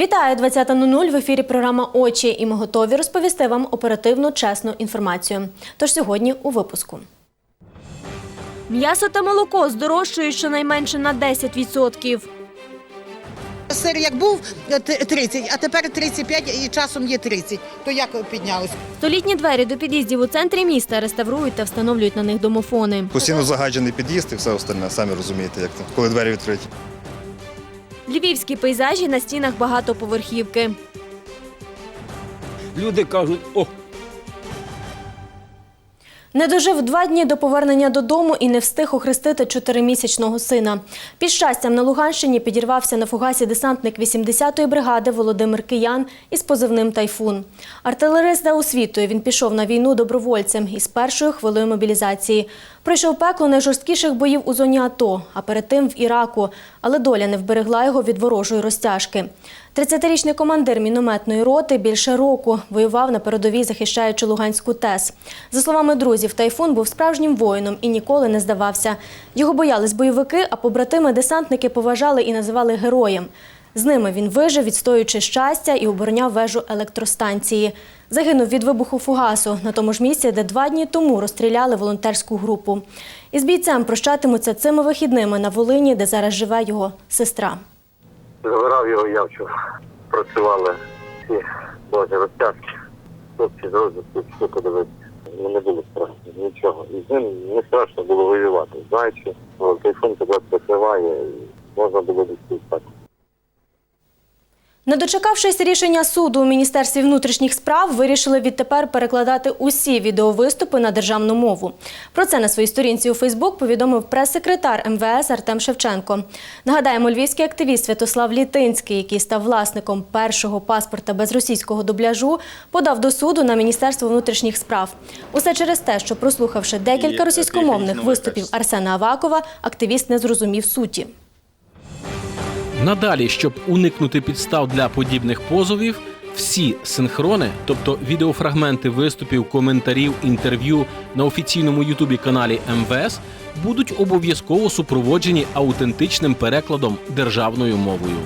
Вітаю 20.00 в ефірі програма Очі і ми готові розповісти вам оперативну чесну інформацію. Тож сьогодні у випуску. М'ясо та молоко здорожчують щонайменше на 10%. Сир як був е, 30, а тепер 35 і часом є 30. То як піднялось? Столітні двері до під'їздів у центрі міста реставрують та встановлюють на них домофони. Постійно загаджений під'їзд і все остальне, самі розумієте, як це, коли двері відкриті. Львівські пейзажі на стінах багатоповерхівки. Люди кажуть, о, Не дожив два дні до повернення додому і не встиг охрестити чотиримісячного сина. Під щастям на Луганщині підірвався на фугасі десантник 80-ї бригади Володимир Киян із позивним Тайфун. Артилерист за освітою він пішов на війну добровольцем із першою хвилею мобілізації. Пройшов пекло найжорсткіших боїв у зоні АТО, а перед тим в Іраку, але доля не вберегла його від ворожої розтяжки. 30-річний командир мінометної роти більше року воював на передовій, захищаючи Луганську ТЕС. За словами друзів, Тайфун був справжнім воїном і ніколи не здавався. Його боялись бойовики, а побратими десантники поважали і називали героєм. З ними він вижив, відстоюючи щастя і обороняв вежу електростанції. Загинув від вибуху фугасу на тому ж місці, де два дні тому розстріляли волонтерську групу. Із бійцем прощатимуться цими вихідними на Волині, де зараз живе його сестра. Забирав його я вчора. Працювали всі боже розтяжки. Хлопці з розвитку що подивитися. Ну, Не було страшно, нічого. І з ним не страшно було воювати. Знаючи, що тайфун тебе прикриває, можна було десь спати. Не дочекавшись рішення суду у Міністерстві внутрішніх справ, вирішили відтепер перекладати усі відеовиступи на державну мову. Про це на своїй сторінці у Фейсбук повідомив прес-секретар МВС Артем Шевченко. Нагадаємо, львівський активіст Святослав Літинський, який став власником першого паспорта без російського дубляжу, подав до суду на Міністерство внутрішніх справ. Усе через те, що прослухавши декілька російськомовних виступів Арсена Авакова, активіст не зрозумів суті. Надалі, щоб уникнути підстав для подібних позовів, всі синхрони, тобто відеофрагменти виступів, коментарів, інтерв'ю на офіційному ютубі каналі МВС, будуть обов'язково супроводжені аутентичним перекладом державною мовою.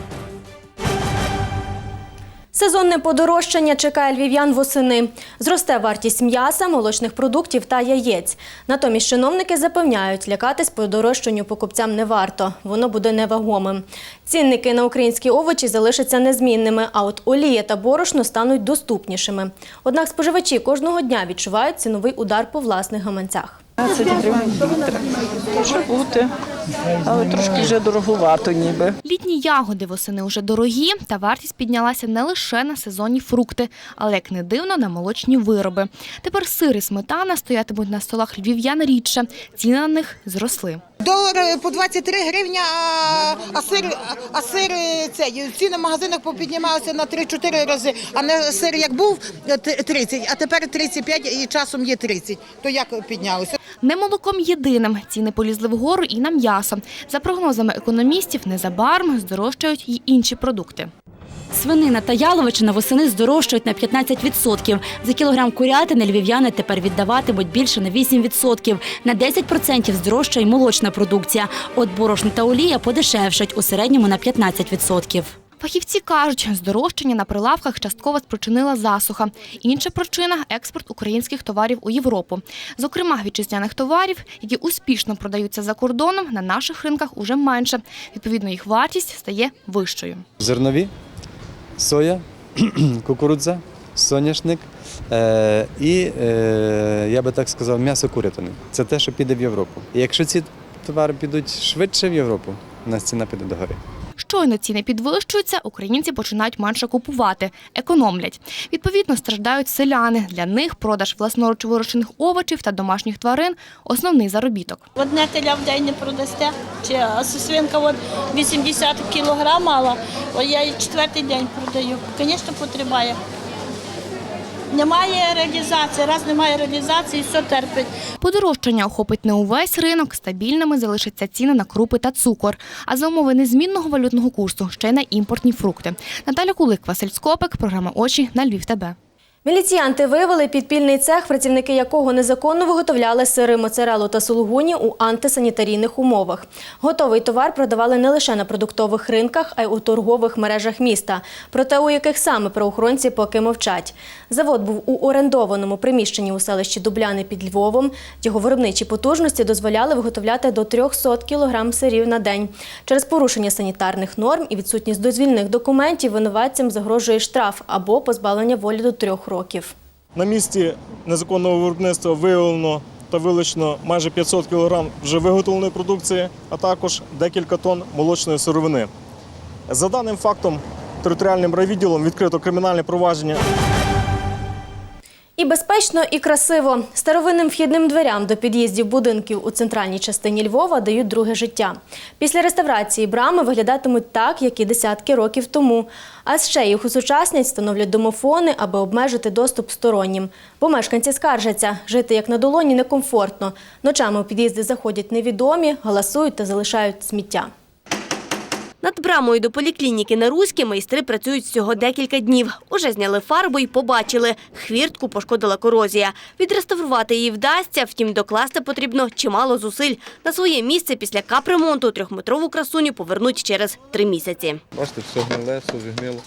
Сезонне подорожчання чекає львів'ян восени. Зросте вартість м'яса, молочних продуктів та яєць. Натомість чиновники запевняють, лякатись подорожчанню покупцям не варто. Воно буде невагомим. Цінники на українські овочі залишаться незмінними, а от олія та борошно стануть доступнішими. Однак споживачі кожного дня відчувають ціновий удар по власних гаманцях. 15 гривень літр. Може бути, але трошки вже дороговато ніби. Літні ягоди восени уже дорогі, та вартість піднялася не лише на сезонні фрукти, але як не дивно на молочні вироби. Тепер сир і сметана стоятимуть на столах львів'ян рідше. Ціни на них зросли. Долар е, по 23 гривні, а, а сир, а сир е, цей, ціни в магазинах попіднімалися на 3-4 рази. А не сир як був е, 30, а тепер 35 і часом є 30. То як піднялося? Не молоком єдиним ціни полізли вгору і на м'ясо. За прогнозами економістів, незабаром здорожчають й інші продукти. Свинина та яловичина восени здорожчають на 15%. За кілограм курятини львів'яни тепер віддаватимуть більше на 8%. На 10% здорожчає молочна продукція. От борошно та олія подешевшать у середньому на 15%. Фахівці кажуть, здорожчання на прилавках частково спричинила засуха. Інша причина експорт українських товарів у Європу. Зокрема, вітчизняних товарів, які успішно продаються за кордоном, на наших ринках уже менше. Відповідно, їх вартість стає вищою. зернові, соя, кукурудза, соняшник е, і, е, я би так сказав, м'ясо курятини. Це те, що піде в Європу. І якщо ці товари підуть швидше в Європу, у нас ціна піде догори. Щойно ціни підвищуються, українці починають менше купувати, економлять. Відповідно, страждають селяни. Для них продаж власноруч вирощених овочів та домашніх тварин основний заробіток. Одне теля в день не продасте, чи свинка от 80 кілограм мала, А я її четвертий день продаю. Звісно, потрібає. Немає реалізації, раз немає реалізації, все терпить. Подорожчання охопить не увесь ринок, стабільними залишаться ціни на крупи та цукор. А за умови незмінного валютного курсу ще й на імпортні фрукти. Наталя Кулик, Василь Скопик, програма Очі на Львів ТБ. Міліціянти виявили підпільний цех, працівники якого незаконно виготовляли сири, моцарелу та сулугуні у антисанітарійних умовах. Готовий товар продавали не лише на продуктових ринках, а й у торгових мережах міста. Проте у яких саме правоохоронці поки мовчать. Завод був у орендованому приміщенні у селищі Дубляни під Львовом. Його виробничі потужності дозволяли виготовляти до 300 кг сирів на день. Через порушення санітарних норм і відсутність дозвільних документів винуватцям загрожує штраф або позбавлення волі до трьох років. На місці незаконного виробництва виявлено та вилучено майже 500 кг вже виготовленої продукції, а також декілька тонн молочної сировини. За даним фактом, територіальним райвідділом відкрито кримінальне провадження І безпечно, і красиво. Старовинним вхідним дверям до під'їздів будинків у центральній частині Львова дають друге життя. Після реставрації брами виглядатимуть так, як і десятки років тому. А ще їх усучаснять, встановлять домофони, аби обмежити доступ стороннім. Бо мешканці скаржаться, жити як на долоні некомфортно. Ночами у під'їзди заходять невідомі, галасують та залишають сміття. Над брамою до поліклініки на Руській майстри працюють всього декілька днів. Уже зняли фарбу і побачили – хвіртку пошкодила корозія. Відреставрувати її вдасться, втім докласти потрібно чимало зусиль. На своє місце після капремонту трьохметрову красуню повернуть через три місяці. Бачите, все гниле, все зігнило.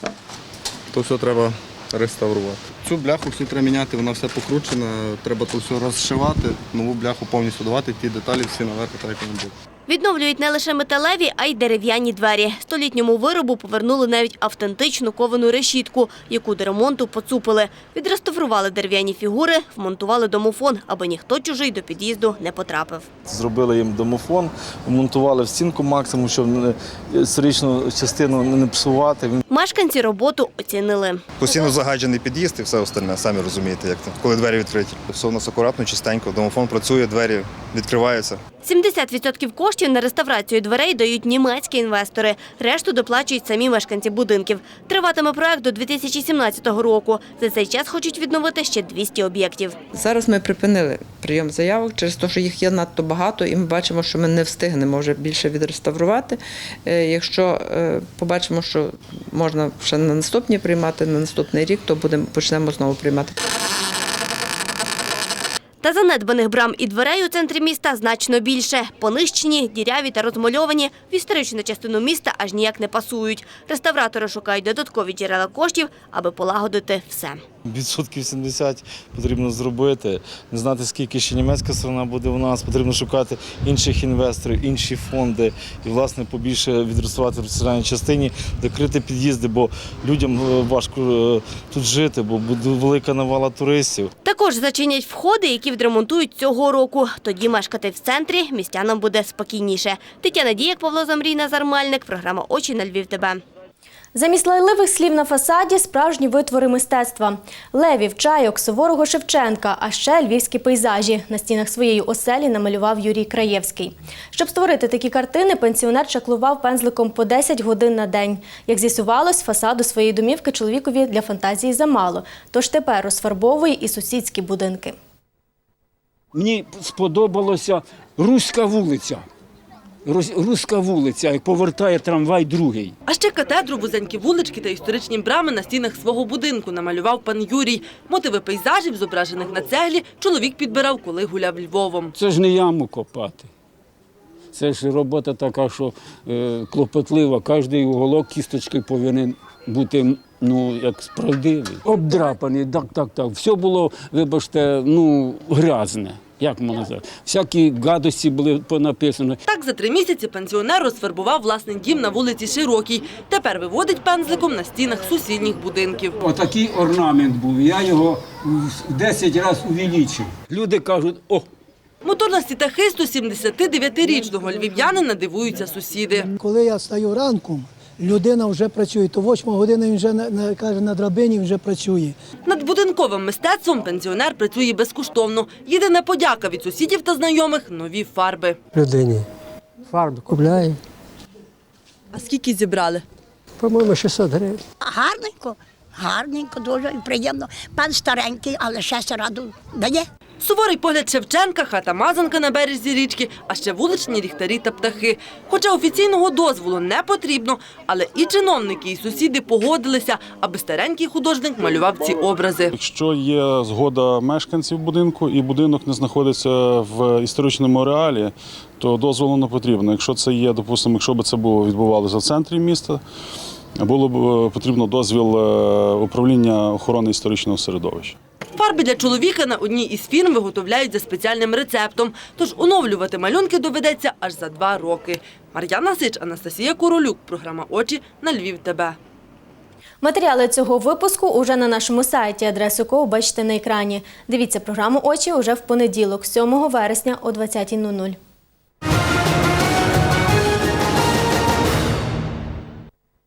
То все треба реставрувати. Цю бляху всю треба міняти, вона вся покручена, треба то все розшивати, нову бляху повністю давати, ті деталі всі наверх, так як вони будуть. Відновлюють не лише металеві, а й дерев'яні двері. Столітньому виробу повернули навіть автентичну ковану решітку, яку до ремонту поцупили. Відреставрували дерев'яні фігури, вмонтували домофон, аби ніхто чужий до під'їзду не потрапив. Зробили їм домофон, монтували в стінку максимум, щоб не- історичну частину не псувати. Мешканці роботу оцінили. Постійно загаджений під'їзд і все остальне, самі розумієте, як там, коли двері відкриті. Все у нас акуратно, чистенько, домофон працює, двері відкриваються. 70% коштів на реставрацію дверей дають німецькі інвестори. Решту доплачують самі мешканці будинків. Триватиме проект до 2017 року. За цей час хочуть відновити ще 200 об'єктів. Зараз ми припинили прийом заявок через те, що їх є надто багато, і ми бачимо, що ми не встигнемо вже більше відреставрувати. Е, Якщо е, побачимо, що можна ще на наступні приймати, на наступний рік, то будемо почнемо знову приймати. Та занедбаних брам і дверей у центрі міста значно більше. Понищені, діряві та розмальовані в історичну частину міста аж ніяк не пасують. Реставратори шукають додаткові джерела коштів, аби полагодити все. відсотків 70 потрібно зробити. Не знати, скільки ще німецька сторона буде у нас. Потрібно шукати інших інвесторів, інші фонди і, власне, побільше відреставрувати в центральній частині, докрити під'їзди, бо людям е, важко е, тут жити, бо буде велика навала туристів. Також зачинять входи, які відремонтують цього року. Тоді мешкати в центрі містянам буде спокійніше. Тетяна Діяк, Павло Замрій, Назар Мальник. Програма «Очі на Львів ТБ». Замість лайливих слів на фасаді справжні витвори мистецтва. Левів, чайок, суворого Шевченка, а ще львівські пейзажі. На стінах своєї оселі намалював Юрій Краєвський. Щоб створити такі картини, пенсіонер чаклував пензликом по 10 годин на день. Як з'ясувалось, фасаду своєї домівки чоловікові для фантазії замало. Тож тепер розфарбовує і сусідські будинки. Мені сподобалося Руська вулиця. Рус- Руська вулиця, як повертає трамвай другий. А ще катедру, вузенькі вулички та історичні брами на стінах свого будинку намалював пан Юрій. Мотиви пейзажів, зображених на цеглі, чоловік підбирав, коли гуляв Львовом. Це ж не яму копати. Це ж робота така, що е, клопотлива. Кожний уголок кісточки повинен бути ну, як справдивий. Обдрапаний, так, так, так. Все було, вибачте, ну, грязне. Як можна сказати? Всякі гадості були понаписані. Так за три місяці пенсіонер розфарбував власний дім на вулиці Широкій. Тепер виводить пензликом на стінах сусідніх будинків. Отакий орнамент був. Я його в 10 разів увеличив. Люди кажуть, о, Моторності та хисту 79-річного львів'янина дивуються сусіди. Коли я стаю ранком, людина вже працює. То 8 година він вже на, каже, на драбині він вже працює. Над будинковим мистецтвом пенсіонер працює безкоштовно. Єдина подяка від сусідів та знайомих – нові фарби. Людині. Фарби купляє. А скільки зібрали? По-моєму, 600 гривень. Гарненько, гарненько, дуже і приємно. Пан старенький, але ще раду дає. Суворий погляд Шевченка, хата Мазанка на березі річки, а ще вуличні ліхтарі та птахи. Хоча офіційного дозволу не потрібно, але і чиновники, і сусіди погодилися, аби старенький художник малював ці образи. Якщо є згода мешканців будинку і будинок не знаходиться в історичному реалі, то дозволу не потрібно. Якщо це є, допустимо, якщо б це було відбувалося в центрі міста, було б е, потрібно дозвіл е, управління охорони історичного середовища. Фарби для чоловіка на одній із фірм виготовляють за спеціальним рецептом, тож оновлювати малюнки доведеться аж за два роки. Мар'яна Сич, Анастасія Королюк, програма «Очі» на Львів ТБ. Матеріали цього випуску уже на нашому сайті, адресу якого бачите на екрані. Дивіться програму Очі уже в понеділок, 7 вересня о 20.00.